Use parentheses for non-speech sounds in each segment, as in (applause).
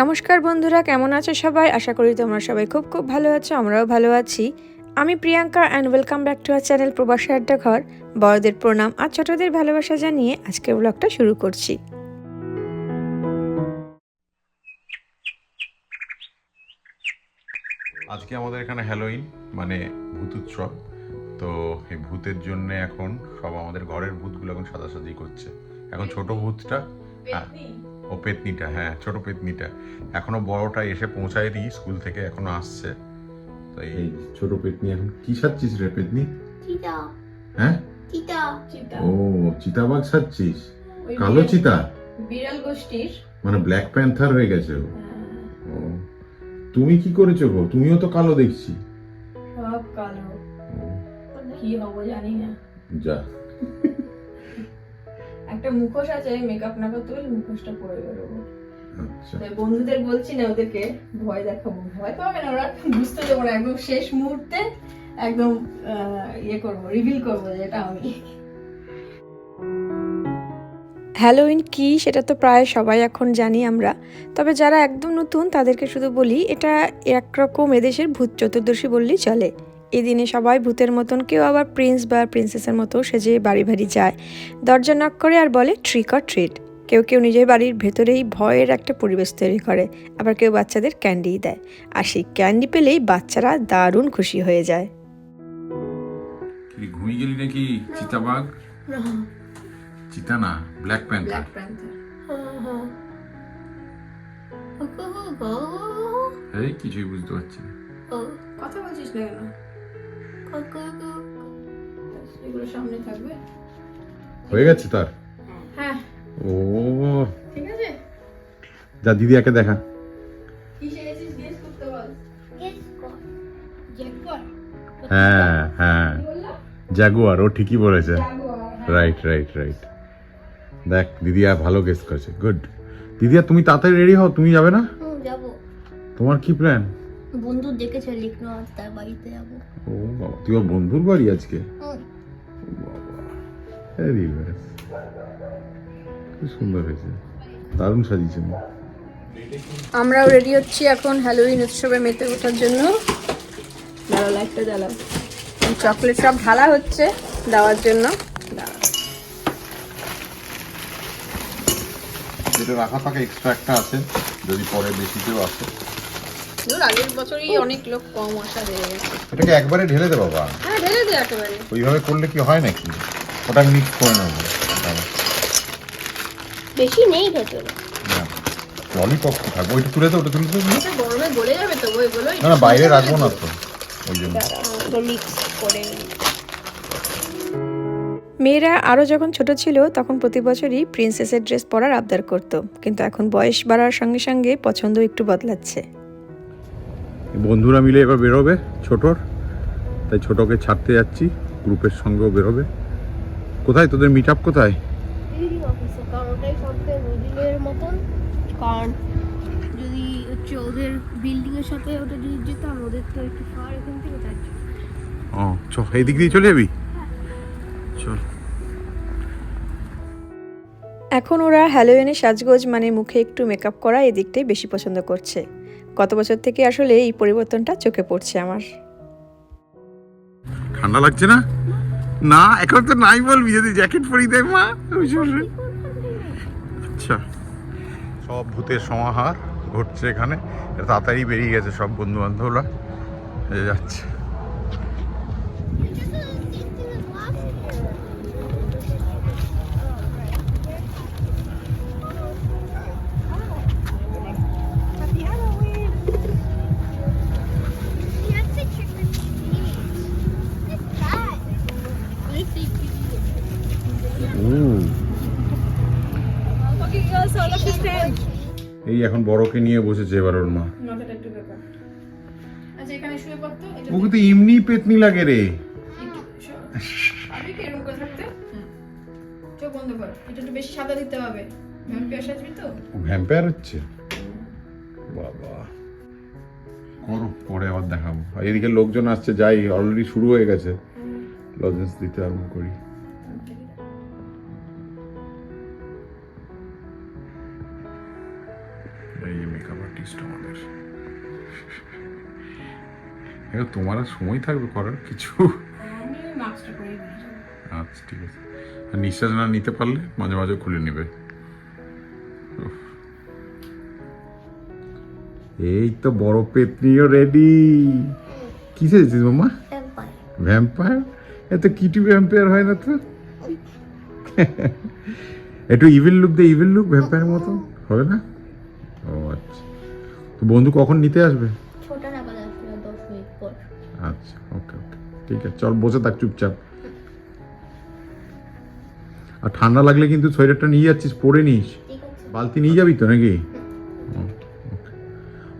নমস্কার বন্ধুরা কেমন আছো সবাই? আশা করি তোমরা সবাই খুব খুব ভালো আছো আমরাও ভালো আছি। আমি Priyanka and welcome back to our channel Probashi Adda Ghar. বড়দের প্রণাম আর ছোটদের ভালোবাসা জানিয়ে আজকের ব্লগটা শুরু করছি। আজকে আমাদের এখানে হ্যালোইন মানে ভূত উৎসব। তো এই ভূতের জন্য এখন সব আমাদের ঘরের ভূতগুলো এখন সাজাসাজি করছে। এখন ছোট ভূতটা হ্যাঁ, ও পেতনিটা হ্যাঁ ছোট পেতনিটা। এখনও বড়টা এসে পৌঁছায়নি স্কুল থেকে এখনও আসছে। তো এই ছোট পেতনি এখন কি সাজছিস রে পেতনি? হ্যাঁ? চিতা। চিতা। ও চিতাবাঘ সাজছিস? কালো চিতা? বিড়াল গোষ্ঠীর। মানে ব্ল্যাক প্যান্থার হয়ে গেছে ও? ও। তুমি কি করেছ গো? তুমিও তো কালো দেখছি। সব কালো। কি হব জানি না। যা। একটা মুখোশ আছে মেকআপ না করতে পারলে মুখোশটা পরে বেরোবো। আচ্ছা। তাই বন্ধুদের বলছি না ওদেরকে ভয় দেখাবো ভয় পাবে না ওরা বুঝতে দেবো না একদম শেষ মুহূর্তে একদম ইয়ে করব রিভিল করব যে এটা আমি। হ্যালোইন কি সেটা তো প্রায় সবাই এখন জানি আমরা। তবে যারা একদম নতুন তাদেরকে শুধু বলি এটা একরকম এদেশের ভূত চতুর্দশী বললেই চলে। এই দিনে সবাই ভূতের মতন কেউ আবার প্রিন্স বা প্রিন্সেসের মতো সেজে বাড়ি বাড়ি যায়। দরজা নক করে আর বলে ট্রিক অর ট্রিট কেউ কেউ নিজের বাড়ির ভেতরেই ভয়ের একটা পরিবেশ তৈরি করে আবার কেউ বাচ্চাদের ক্যান্ডিই দেয়। আর সেই ক্যান্ডি পেলেই বাচ্চারা দারুণ খুশি হয়ে যায়। ঘুমিয়ে গেলি নাকি চিতাবাঘ চিতা না ব্ল্যাক প্যান্থার ব্ল্যাক প্যান্থার এই কিছুই বুঝতে পারছি না। কথা বলছিস না কেন? এগুলো সামনে থাকবে। হয়ে গেছে তার? হ্যাঁ। ও। ঠিক আছে? যা দিদি একে দেখা। কি শিখেছিস গেস করতে বল। হ্যাঁ হ্যাঁ। জাগুয়ার ও ঠিকই বলেছে। রাইট রাইট রাইট দেখ দিদি আর ভালো গেস করেছে। গুড দিদি আর তুমি তাড়াতাড়ি রেডি হও তুমি যাবে না? তোমার কি প্ল্যান বন্ধু দেখেছে লিখনো আজ তার বাড়িতে যাব। ও বাবা তুই ওর বন্ধুর বাড়ি আজকে। ভেরি ব্যাস খুব সুন্দর হয়েছে দারুণ সাজিয়েছে মা। আমরাও রেডি হচ্ছি এখন হ্যালোউইন উৎসবে মেতে ওঠার জন্য। দাঁড়াও লাইটটা জ্বালাও। চকলেট সব ঢালা হচ্ছে দেওয়ার জন্য। যেটা রাখা ফাঁকা এক্সট্রা একটা আছে যদি পরে বেশি কেউ আসে। ধুর, আগের বছরই অনেক লোক কম আসা হয়ে গেছে। এটাকে একবারে ঢেলে দে বাবা। হ্যাঁ ঢেলে দে একেবারে। ওইভাবে করলে কি হয় নাকি? ওটা মিক্স করে নেব। বেশি নেই ভেতরে। ললিপপ থাকবে? ওইটা তুলে ওটা তুলে গরমে গলে যাবে তো ওইগুলো না না বাইরে রাখব না তো ওই জন্য। মিক্স করে মেয়েরা আরও যখন ছোট ছিল তখন প্রতি বছরই প্রিন্সেসের ড্রেস পরার আবদার করত। কিন্তু এখন বয়স বাড়ার সঙ্গে সঙ্গে পছন্দ একটু বদলাচ্ছে। বন্ধুরা মিলে এবার বেরোবে ছোটর। তাই ছোটকে ছাড়তে যাচ্ছি গ্রুপের সঙ্গেও বেরোবে। কোথায় তোদের মিট আপ কোথায় কারণ ওটাই মতন। কারণ যদি হচ্ছে ওদের বিল্ডিং এর সাথে ওটা যদি যেতাম ওদের তো একটু ফার এখান থেকে তার ও চ এই দিক দিয়ে চলে যাবি? চল। এখন ওরা হ্যালোয়েনের সাজগোজ মানে মুখে একটু মেকআপ করা এদিকটাই বেশি পছন্দ করছে। গত বছর থেকে আসলে এই পরিবর্তনটা চোখে পড়ছে আমার। ঠান্ডা লাগছে না? না, এখন তো নাই বলবি, যদি জ্যাকেট পরি দেয় মা। আচ্ছা। সব ভূতের সমাহার ঘটছে এখানে। তাড়াতাড়ি বেরিয়ে গেছে সব বন্ধু বান্ধবরা যাচ্ছে। এই এখন বড়কে নিয়ে বসেছে এবার ওর মা। মাথাটা একটু ব্যাপার আচ্ছা এখানে শুয়ে পড়তো এটা ওকে তো এমনি পেতনি লাগে রে। একটু কি এরকম করে থাকতে? চোখ বন্ধ কর এটা একটু বেশি সাদা দিতে হবে। ভ্যাম্পিয়ার সাজবি তো? ভ্যাম্পায়ার হচ্ছে? বাবা। করো পরে আবার দেখাবো। এদিকে লোকজন আসছে যাই অলরেডি শুরু হয়ে গেছে। লজেন্স দিতে আরম্ভ করি। আর্টিস্ট আমাদের। এবার তোমার আর সময় থাকবে করার কিছু? আচ্ছা ঠিক আছে। আর নিঃশ্বাস না নিতে পারলে মাঝে মাঝে খুলে নেবে। এই তো বড় পেতনিও রেডি কি চেয়েছিস মামা? ভ্যাম্পায়ার এত কিটি ভ্যাম্পায়ার হয় না তো? (laughs) একটু ইভিল লুক দে ইভিল লুক ভ্যাম্পায়ার মতো হবে না? বন্ধু কখন নিতে আসবে? ছোট নাগাদ আসবে দশ মিনিট পর। আচ্ছা ওকে ওকে ঠিক আছে চল বসে থাক চুপচাপ। আর ঠান্ডা লাগলে কিন্তু সোয়েটারটা নিয়ে যাচ্ছিস পরে নিস। বালতি নিয়ে যাবি তো নাকি।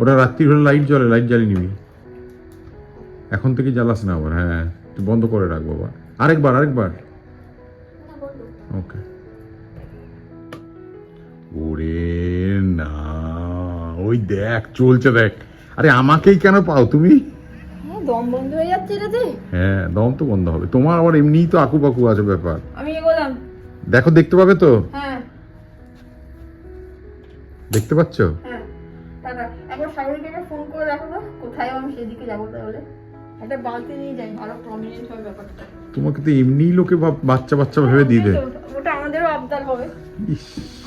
ওটা রাত্রি হলে লাইট জ্বলে লাইট জ্বালিয়ে নিবি। এখন থেকে জ্বালাস না আবার হ্যাঁ তুই বন্ধ করে রাখ বাবা আরেকবার আরেকবার। ওকে। ওরে না। ওই দেখ চলছে দেখ। আরে আমাকেই কেন পাও তুমি? হ্যাঁ দম বন্ধ হয়ে যাচ্ছে এটাতে হ্যাঁ দম তো বন্ধ হবে। তোমার আবার এমনিই তো আকু পাকু আছে ব্যাপার। আমি এগোলাম দেখো দেখতে পাবে তো? হ্যাঁ। দেখতে পাচ্ছ? হ্যাঁ। একবার সাগরিকাকে ফোন করে কোথায় আমি সেদিকে যাব তাহলে। একটা বালতি নিয়ে যাই ভালো প্রমিনেন্ট হবে ব্যাপারটা। তোমাকে তো এমনিই লোকে বাচ্চা বাচ্চা ভেবে দিয়ে দেয় ওটা- আমাদেরও আবদার হবে।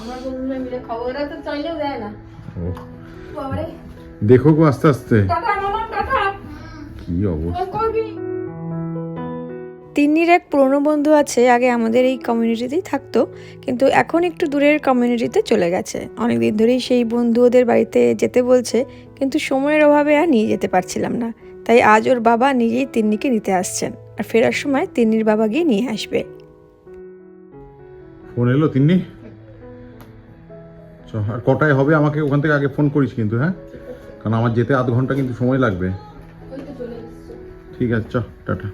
আমরা বন্ধুরা মিলে খাব এরা তো চাইলেও দেয় না। দেখো গো আস্তে আস্তে। কি অবস্থা? তিন্নির এক পুরনো বন্ধু আছে আগে আমাদের এই কমিউনিটিতেই থাকতো কিন্তু এখন একটু দূরের কমিউনিটিতে চলে গেছে। অনেক দিন ধরেই সেই বন্ধু ওদের বাড়িতে যেতে বলছে কিন্তু সময়ের অভাবে আর নিয়ে যেতে পারছিলাম না। তাই আজ ওর বাবা নিজেই তিন্নিকে নিতে আসছেন আর ফেরার সময় তিন্নির বাবা গিয়ে নিয়ে আসবে। ফোন এলো তিন্নি? আর কটায় হবে? আমাকে ওখান থেকে আগে ফোন করিস কিন্তু হ্যাঁ? কারণ আমার যেতে আধ ঘণ্টা কিন্তু সময় লাগবে। ঠিক আছে, চ, টাটা।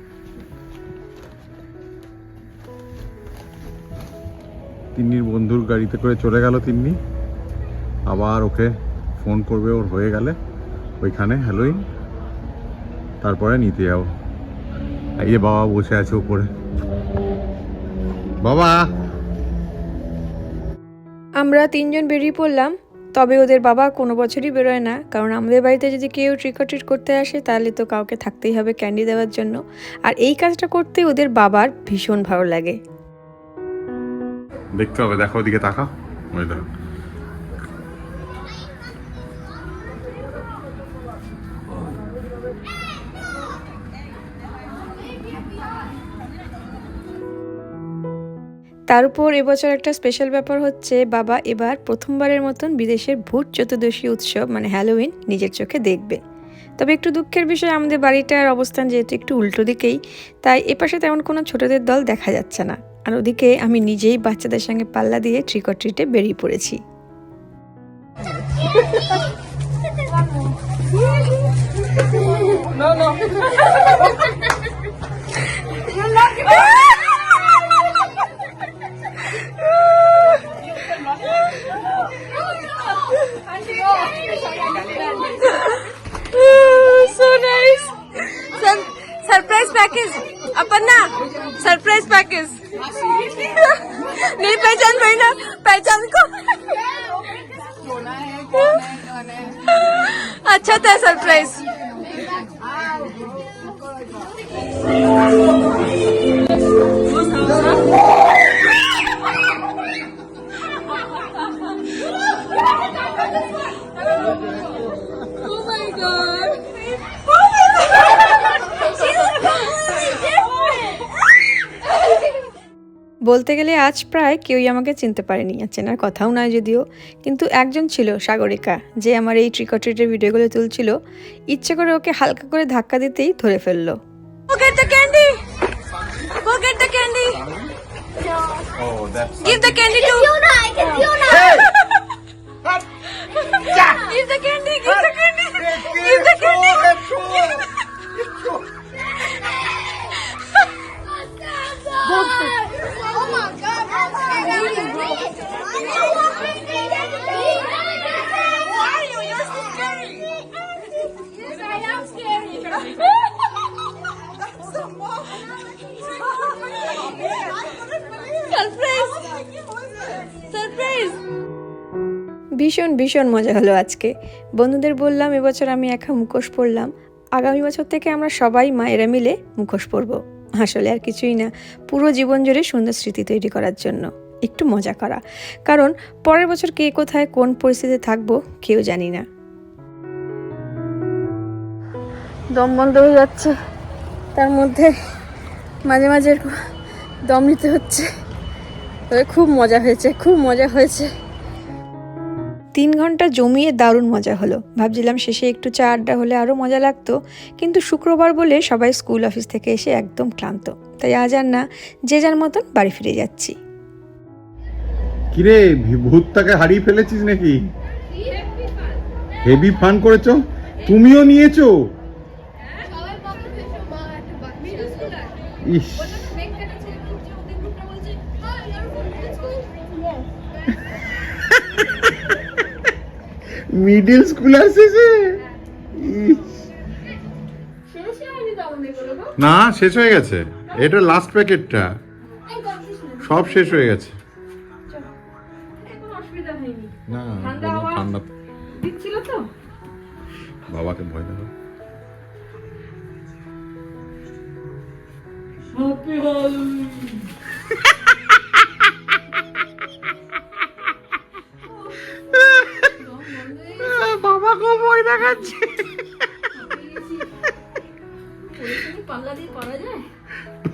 তিন্নির বন্ধুর গাড়িতে করে চলে গেল তিন্নি। আবার ওকে ফোন করবে, ওর হয়ে গেলে। ওইখানে, হ্যালোইন। তারপরে নিতে যাব। এই যে বাবা বসে আছে উপরে। বাবা! আমরা তিনজন বেরিয়ে পড়লাম, তবে ওদের বাবা কোনো বছরই বেরোয় না। কারণ আমাদের বাড়িতে যদি কেউ ট্রিক ট্রিট করতে আসে, তাহলে তো কাউকে থাকতেই হবে ক্যান্ডি দেওয়ার জন্য। আর এই কাজটা করতে ওদের বাবার ভীষণ ভালো লাগে। দেখতে হবে, দেখো ওদিকে তাকা ওই দেখো। তার উপর এবছর একটা স্পেশাল ব্যাপার হচ্ছে বাবা এবার প্রথমবারের মতন বিদেশের ভূত চতুর্দশী উৎসব মানে হ্যালোউইন নিজের চোখে দেখবে। তবে একটু দুঃখের বিষয় আমাদের বাড়িটার অবস্থান যেহেতু একটু উল্টো দিকেই তাই এপাশে তেমন কোনো ছোটদের দল দেখা যাচ্ছে না। আর ওদিকে আমি নিজেই বাচ্চাদের সঙ্গে পাল্লা দিয়ে ট্রিক ট্রিটে বেরিয়ে পড়েছি। So (laughs) (laughs) (laughs) Sur- surprise package. अपना सरप्राइज़ पैकेज नहीं, पहचान भाई ना, पहचान को अच्छा था सरप्राइज़ Oh my god. বলতে গেলে আজ প্রায় কেউই আমাকে চিনতে পারেনি আর চেনার কথাও নয় যদিও কিন্তু একজন ছিল সাগরিকা যে আমার এই ট্রিকট্রিটের ভিডিওগুলো তুলছিল ইচ্ছে করে ওকে হালকা করে ধাক্কা দিতেই ধরে ফেলল ভীষণ ভীষণ মজা হলো আজকে। বন্ধুদের বললাম, এবছর আমি একা মুখোশ পরলাম। আগামী বছর থেকে আমরা সবাই মায়েরা মিলে মুখোশ পরব। আসলে আর কিছুই না, পুরো জীবন জুড়ে সুন্দর স্মৃতি তৈরি করার জন্য। একটু মজা করা। কারণ পরের বছর কে কোথায় কোন পরিস্থিতিতে থাকব কেউ জানি না। দম বন্ধ হয়ে যাচ্ছে। তার মধ্যে মাঝে মাঝে দম নিতে হচ্ছে। তবে খুব মজা হয়েছে খুব মজা হয়েছে। তিন ঘণ্টা জমিয়ে দারুণ মজা হলো। ভাবছিলাম শেষে একটু চা আড্ডা হলে আরও মজা লাগতো কিন্তু শুক্রবার বলে সবাই স্কুল অফিস থেকে এসে একদম ক্লান্ত। তাই আজ আর না যে যার মতন বাড়ি ফিরে যাচ্ছি। কিরে, ভূতটাকে হারিয়ে ফেলেছিস নাকি? হেভি ফান করেছ? তুমিও নিয়েছো? ইস। মিডিল স্কুল আসছে না, শেষ হয়ে গেছে। এটা লাস্ট প্যাকেটটা সব শেষ হয়ে গেছে। বাবাকে ভয় দেখো বাবাকে ভয় দেখাচ্ছে।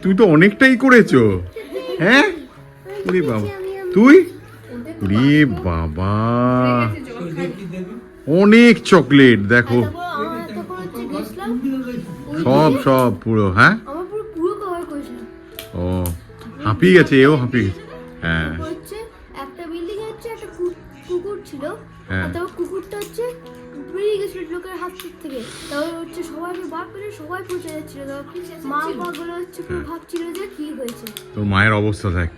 তুই তো অনেকটাই করেছ। হ্যাঁ? বাবা। তুই? উরি বাবা। অনেক চকলেট দেখো। গেছিলাম সব সব পুরো হ্যাঁ? আমার পুরো পুরো কভার করেছিলাম ও হাঁপিয়ে গেছে এও হাঁপিয়ে গেছে। হ্যাঁ। তারপর একটা বিল্ডিং হচ্ছে একটা কুকুর ছিল। হ্যাঁ। আর তারপর কুকুরটা হচ্ছে বেরিয়ে গেছিল লোকের হাত থেকে। তারপর হচ্ছে সবাই বার করে সবাই পৌঁছে যাচ্ছিল। মা পাগল হচ্ছে পুরো ভাবছিল যে কি হয়েছে। তোর মায়ের অবস্থা দেখ।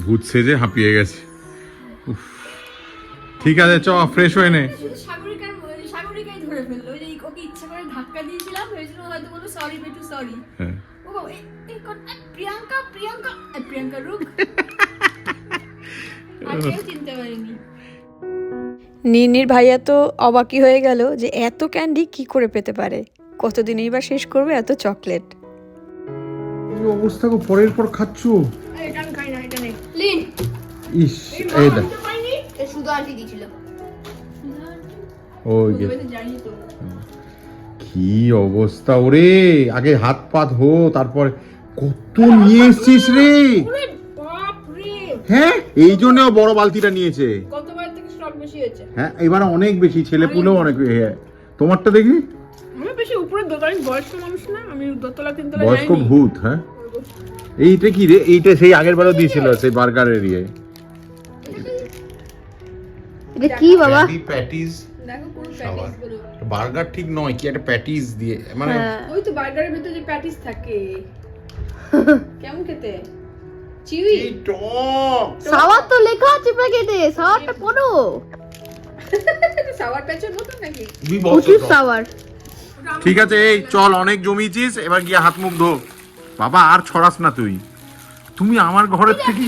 ভূত সেজে হাঁপিয়ে গেছে। উফ। ঠিক আছে চ ফ্রেশ হয়ে নে। সাগরিকার সাগরিকাই ধরে ফেলল। ওই যে ওকে ইচ্ছা করে ধাক্কা দিয়েছিলাম ভেবেছিল হয়তো বলব সরি বেটু সরি ও বাবা, এ- এ কোন- এ, প্রিয়াঙ্কা প্রিয়াঙ্কা প্রিয়াঙ্কা রুক (laughs) আর চিনতে পারিনি। নির্নির ভাইয়া তো অবাকি হয়ে গেল যে এত ক্যান্ডি কি করে পেতে পারে? কতদিনই বা শেষ করবে এত চকলেট? অবস্থা পরের পর খাচ্ছো? এটা খাই না এটা নেই লিন। ইস এই দেখ। আন্টি ওই কি অবস্থা ওরে! আগে হাত পাত হো তারপর কত নিয়ে এসছিস রে? হ্যাঁ এই জন্য বড় বালতিটা নিয়েছে। হ্যাঁ এবার অনেক বেশি ছেলে পুলেও অনেক হ্যাঁ। তোমারটা দেখি? আমি বেশি উপরে দোকানে বয়স্ক মানুষ না আমি দোতলা তিনতলা বয়স্ক ভূত হ্যাঁ? এইটা কি রে? এইটা সেই আগের বারও দিয়েছিল সেই বার্গারের ইয়ে। এটা কি বাবা? প্যাটিস বার্গার ঠিক নয় কি একটা প্যাটিস দিয়ে মানে ওই তো বার্গারের ভিতরে যে প্যাটিস থাকে। (laughs) কেমন খেতে? চিউই টক? সাওয়ার তো লেখা আছে প্যাকেটে সাওয়ারটা পড়ো। সাওয়ার প্যাচের মতো নাকি? প্রচুর সাওয়ার ঠিক আছে এই চল অনেক জমিয়েছিস এবার গিয়ে হাত মুখ ধো। বাবা আর ছড়াস না তুই। তুমি আমার ঘরের থেকে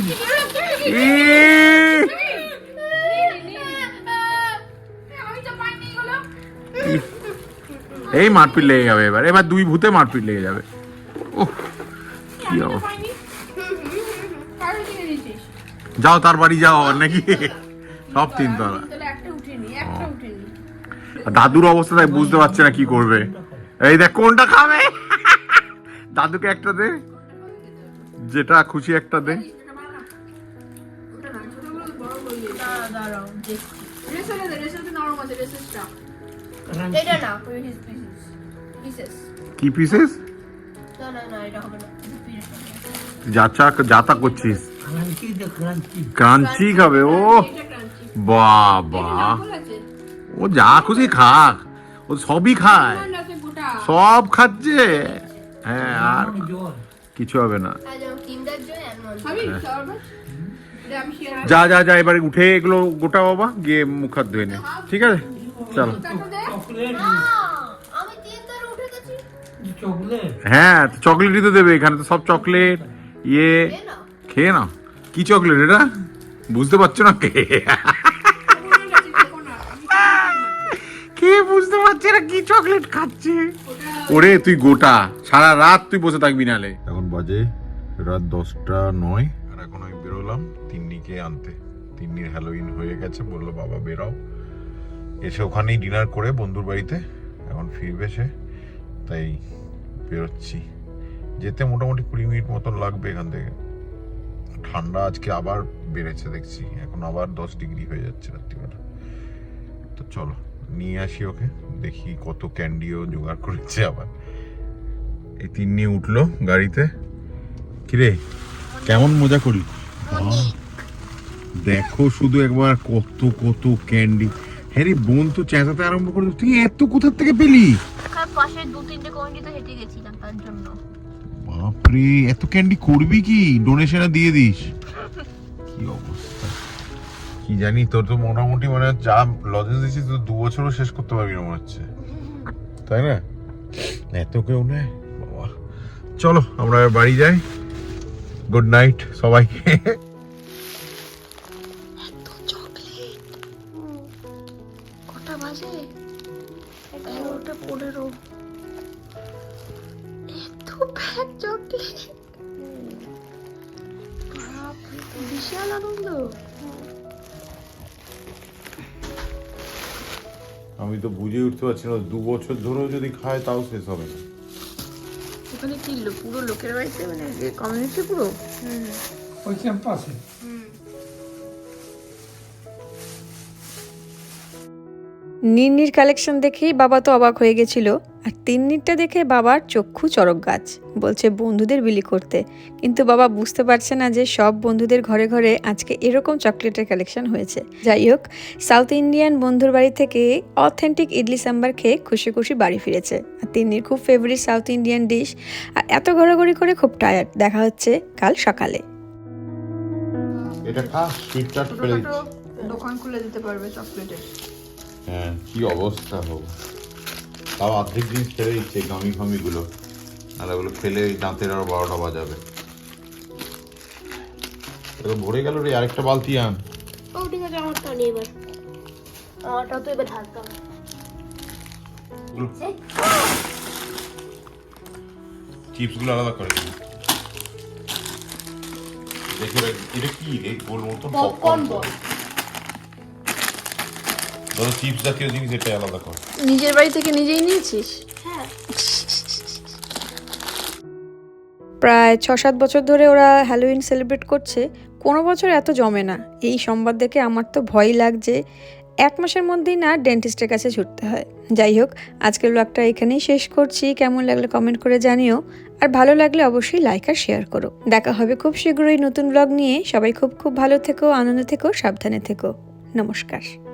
এই মারপিট লেগে যাবে এবার। এবার দুই ভূতে মারপিট লেগে যাবে। ওহ কি যাও তার বাড়ি যাও নাকি? সব তিনতলা। তাহলে একটা উঠেনি একটা উঠেনি আর দাদুর অবস্থা তাই বুঝতে পারছে না কি করবে। এই দেখ কোনটা খাবে? দাদুকে একটা দে। যেটা খুশি একটা দে। দাঁড়াও এটা না পিসেস পিসেস কি পিসেস না না না এটা হবে না যাচা যাতা করছিস। ক্রাঞ্চি খাবে ও। বাবা। ও যা খুশি খাক। ও সবই খায়। সব খাচ্ছে। হ্যাঁ আর কিছু হবে না। শেয়ার যা যা যা এবারে উঠে এগুলো গোটা বাবা গিয়ে মুখ হাত ধুয়ে নে। ঠিক আছে? চলো। আমি তিন তার উঠে গেছি। হ্যাঁ চকলেটই তো দেবে এখানে তো সব চকলেট ইয়ে খেয়ে না কি চকলেট এটা? বুঝতে পারছ না কে? বুঝতে পারছি না কি চকলেট খাচ্ছে? ওরে তুই গোটা সারা রাত তুই বসে থাকবি নালে। এখন বাজে রাত দশটা নয় আর এখন আমি বেরোলাম তিন্নিকে আনতে। তিন্নির হ্যালোইন হয়ে গেছে বলল বাবা বেরাও এসে ওখানেই ডিনার করে বন্ধুর বাড়িতে। এখন ফিরবে সে তাই বেরোচ্ছি। যেতে মোটামুটি কুড়ি মিনিট মতন লাগবে এখান থেকে। ঠান্ডা আজকে আবার বেড়েছে দেখছি এখন আবার দশ ডিগ্রি হয়ে যাচ্ছে রাত্রিবেলা। তো চলো নিয়ে আসি ওকে দেখি কত ক্যান্ডিও জোগাড় করেছে আবার। এই তিন নিয়ে উঠল গাড়িতে। কিরে কেমন মজা করি দেখো শুধু একবার কত কত ক্যান্ডি। হ্যাঁ রে বোন তো চেঁচাতে আরম্ভ করে। তুই এত কোথা থেকে পেলি? পাশে দু তিনটে কমিটি তো হেঁটে গেছিলাম তার জন্য। বাপরে এত ক্যান্ডি করবি কি? ডোনেশনে দিয়ে দিস। কি অবস্থা? কি জানি তোর তো মোটামুটি মানে যা লজেন্স দিছিস তো দু বছরও শেষ করতে পারবি না মনে হচ্ছে। তাই না? এত কেউ নেয়? বাবা। চলো আমরা বাড়ি যাই। গুড নাইট সবাইকে। পারছি না দু বছর ধরেও যদি খায় তাও শেষ হবে না। ওখানে কি পুরো লোকের বাড়িতে মানে কমিউনিটি পুরো? ওই ক্যাম্পাসে নির্নির কালেকশন দেখেই বাবা তো অবাক হয়ে গেছিল। আর তিন্নিরটা দেখে বাবার চক্ষু চরক গাছ বলছে বন্ধুদের বিলি করতে। কিন্তু বাবা বুঝতে পারছে না যে সব বন্ধুদের ঘরে ঘরে আজকে এরকম চকলেটের কালেকশন হয়েছে। যাই হোক সাউথ ইন্ডিয়ান বন্ধুর বাড়ি থেকে অথেন্টিক ইডলি সাম্বার খেয়ে খুশি খুশি বাড়ি ফিরেছে। আর তিন্নির খুব ফেভারিট সাউথ ইন্ডিয়ান ডিশ আর এত ঘোরাঘুরি করে খুব টায়ার্ড দেখা হচ্ছে কাল সকালে। এটা খা দোকান খুলে দিতে পারবে চকলেটের হ্যাঁ কি অবস্থা হোক তাও অর্ধেক জিনিস ফেলে দিচ্ছে গামি ফামি গুলো। নাহলে ওগুলো ফেলে ওই দাঁতের আরও বারোটা বাজাবে। এবার ভরে গেল রে আরেকটা বালতি আন। ও ঠিক আছে আমারটা নেই এবার। আমারটা তো এবার ঢালতে হবে। চিপস আলাদা করে। দেখে রাখ, এটা কি রে গোল মতো পপকর্ন বল। ধরো চিপস জাতীয় জিনিস এটা আলাদা কর। নিজের বাড়ি থেকে নিজেই নিয়েছিস? হ্যাঁ। প্রায় ছ সাত বছর ধরে ওরা হ্যালোইন সেলিব্রেট করছে। কোনো বছর এত জমে না। এই সংবাদ দেখে আমার তো ভয়ই লাগছে। এক মাসের মধ্যেই না ডেন্টিস্টের কাছে ছুটতে হয়। যাই হোক আজকের ব্লগটা এখানেই শেষ করছি। কেমন লাগলে কমেন্ট করে জানিও। আর ভালো লাগলে অবশ্যই লাইক আর শেয়ার করো। দেখা হবে খুব শীঘ্রই নতুন ব্লগ নিয়ে। সবাই খুব খুব ভালো থেকো আনন্দ থেকো সাবধানে থেকো। নমস্কার।